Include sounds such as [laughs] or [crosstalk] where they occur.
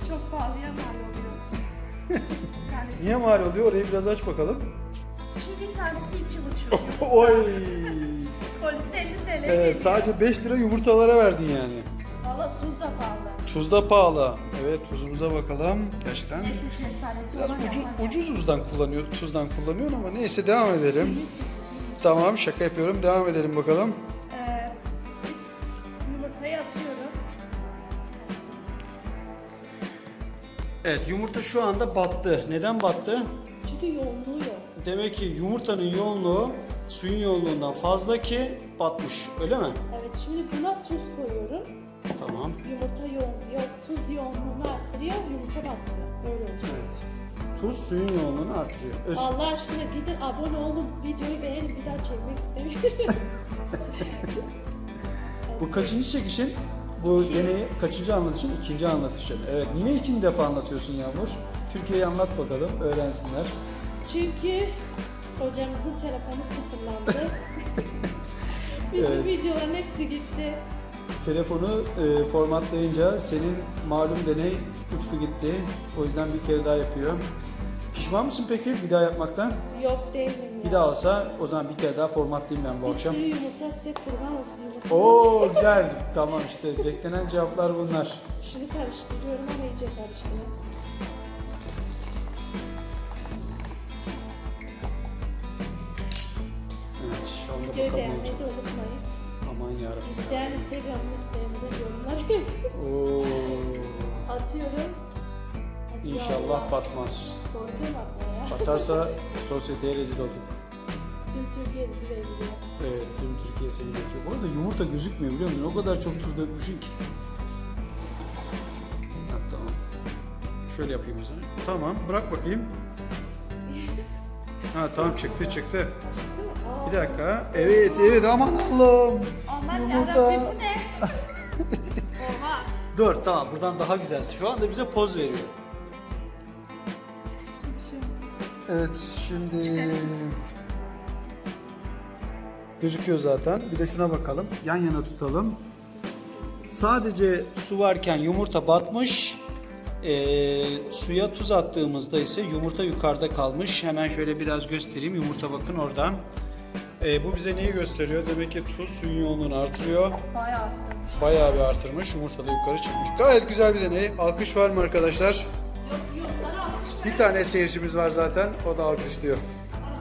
[laughs] mal oluyor. [laughs] Bir tanesi- Niye mal oluyor? Orayı biraz aç bakalım. Çünkü tanesi iki buçuk. [laughs] Oy! Polisi 50 TL Evet, geliyor. sadece 5 lira yumurtalara verdin yani. Valla tuz da pahalı. Tuz da pahalı. Evet tuzumuza bakalım. Gerçekten Neyse cesareti biraz olan ucu, yapmaz. ucuz uzdan kullanıyor, tuzdan kullanıyor ama neyse devam edelim. Tamam şaka yapıyorum. Devam edelim bakalım. Ee, yumurtayı atıyorum. Evet yumurta şu anda battı. Neden battı? Çünkü yoğunluğu yok. Demek ki yumurtanın yoğunluğu suyun yoğunluğundan fazla ki batmış. Öyle mi? Evet şimdi buna tuz koyuyorum. Tamam. Yumurta yoğun, yok tuz yoğunluğunu arttırıyor, yumurta battırıyor. Böyle olacak. Evet. Tuz suyun yoğunluğunu artırıyor. Öz- Allah aşkına gidin abone olun, videoyu beğenin, bir daha çekmek istemiyorum. [laughs] Bu kaçıncı çekişin? Bu deneyi kaçıncı anlatışın? İkinci anlatışın. Evet. Niye ikinci defa anlatıyorsun Yağmur? Türkiye'yi anlat bakalım. Öğrensinler. Çünkü hocamızın telefonu sıfırlandı. [laughs] Bizim Evet. videoların hepsi gitti. Telefonu e, formatlayınca senin malum deney uçtu gitti. O yüzden bir kere daha yapıyor. Pişman mısın peki bir daha yapmaktan? Yok değilim ya. Bir daha olsa o zaman bir kere daha formatlayayım ben bu Bir akşam. sürü yumurta size kurban olsun yumurta. Oo güzel. Tamam işte beklenen cevaplar bunlar. Şunu karıştırıyorum ama iyice karıştırıyorum. Evet şu anda Videoyu bakalım beğenmeyi olacak. de unutmayın. Aman yarabbim. İsteyen Instagram'ını isteyeni de yorumlara yazın. Oo. Atıyorum. İnşallah Allah. batmaz. Korkuyorum hatta ya. Batarsa sosyeteye rezil olduk. Tüm Türkiye bizi bekliyor. Evet, tüm Türkiye seni bekliyor. Bu arada yumurta gözükmüyor biliyor musun? O kadar çok tuz dökmüşsün ki. Ha, tamam. Şöyle yapayım o zaman. Tamam, bırak bakayım. Ha tamam çıktı çıktı. Çıktı mı? Aa. Bir dakika. Evet, evet aman Allah'ım. Aman Yumurta. yarabbim bu ne? [laughs] Oha. Dur tamam buradan daha güzel. Şu anda bize poz veriyor. Evet şimdi gözüküyor zaten. Bir de şuna bakalım. Yan yana tutalım. Sadece su varken yumurta batmış. Ee, suya tuz attığımızda ise yumurta yukarıda kalmış. Hemen şöyle biraz göstereyim. Yumurta bakın oradan. Ee, bu bize neyi gösteriyor? Demek ki tuz suyun yoğunluğunu artırıyor. Bayağı arttırmış. Bayağı bir artırmış. Yumurta da yukarı çıkmış. Gayet güzel bir deney. Alkış var mı arkadaşlar? Yok yok. Bir tane seyircimiz var zaten. O da alkışlıyor.